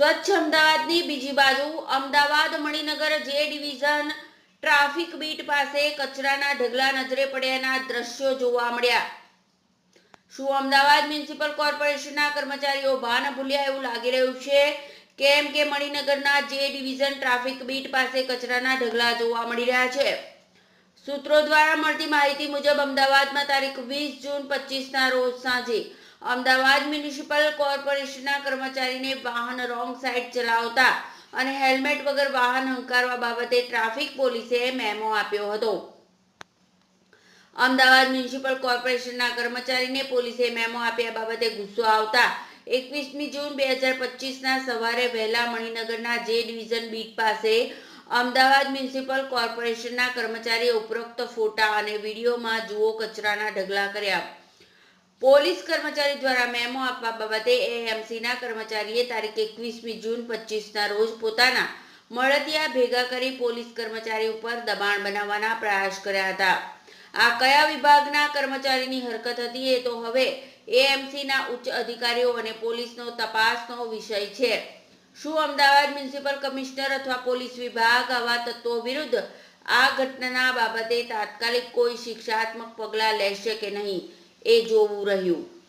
સ્વચ્છ અમદાવાદની બીજી બાજુ અમદાવાદ મણિનગર જે ડિવિઝન ટ્રાફિક બીટ પાસે કચરાના ઢગલા નજરે પડ્યાના દ્રશ્યો જોવા મળ્યા. શું અમદાવાદ મ્યુનિસિપલ કોર્પોરેશનના કર્મચારીઓ ભાન ભૂલ્યા એવું લાગી રહ્યું છે? કેમ કે મણિનગરના જે ડિવિઝન ટ્રાફિક બીટ પાસે કચરાના ઢગલા જોવા મળી રહ્યા છે. સૂત્રો દ્વારા મળતી માહિતી મુજબ અમદાવાદમાં તારીખ વીસ જૂન પચીસના રોજ સાંજે અમદાવાદ મ્યુનિસિપલ કોર્પોરેશનના કર્મચારીને વાહન રોંગ સાઈડ ચલાવતા અને હેલ્મેટ વગર વાહન હંકારવા બાબતે ટ્રાફિક પોલીસે મેમો આપ્યો હતો. અમદાવાદ મ્યુનિસિપલ કોર્પોરેશનના કર્મચારીને પોલીસે મેમો આપ્યા બાબતે ગુસ્સો આવતા એકવીસમી જૂન બે હજાર પચીસના સવારે વહેલા મણિનગરના જે ડિવિઝન બીટ પાસે અમદાવાદ મ્યુનિસિપલ કોર્પોરેશનના કર્મચારીએ ઉપરોક્ત ફોટા અને વિડીયોમાં જુઓ કચરાના ઢગલા કર્યા. પોલીસ કર્મચારી દ્વારા મેમો આપવા બાબતે એએમસીના કર્મચારીએ તારીખ એકવીસમી જૂન પચીસના રોજ પોતાના મળતિયા ભેગા કરી પોલીસ કર્મચારી ઉપર દબાણ બનાવવાના પ્રયાસ કર્યા હતા. આ કયા વિભાગના કર્મચારીની હરકત હતી એ તો હવે એએમસીના ઉચ્ચ અધિકારીઓ અને પોલીસનો તપાસનો વિષય છે. શું અમદાવાદ મ્યુનિસિપલ કમિશનર અથવા પોલીસ વિભાગ આવા તત્વો વિરુદ્ધ આ ઘટનાના બાબતે તાત્કાલિક કોઈ શિક્ષાત્મક પગલાં લેશે કે નહીં? એ જોવું રહ્યું.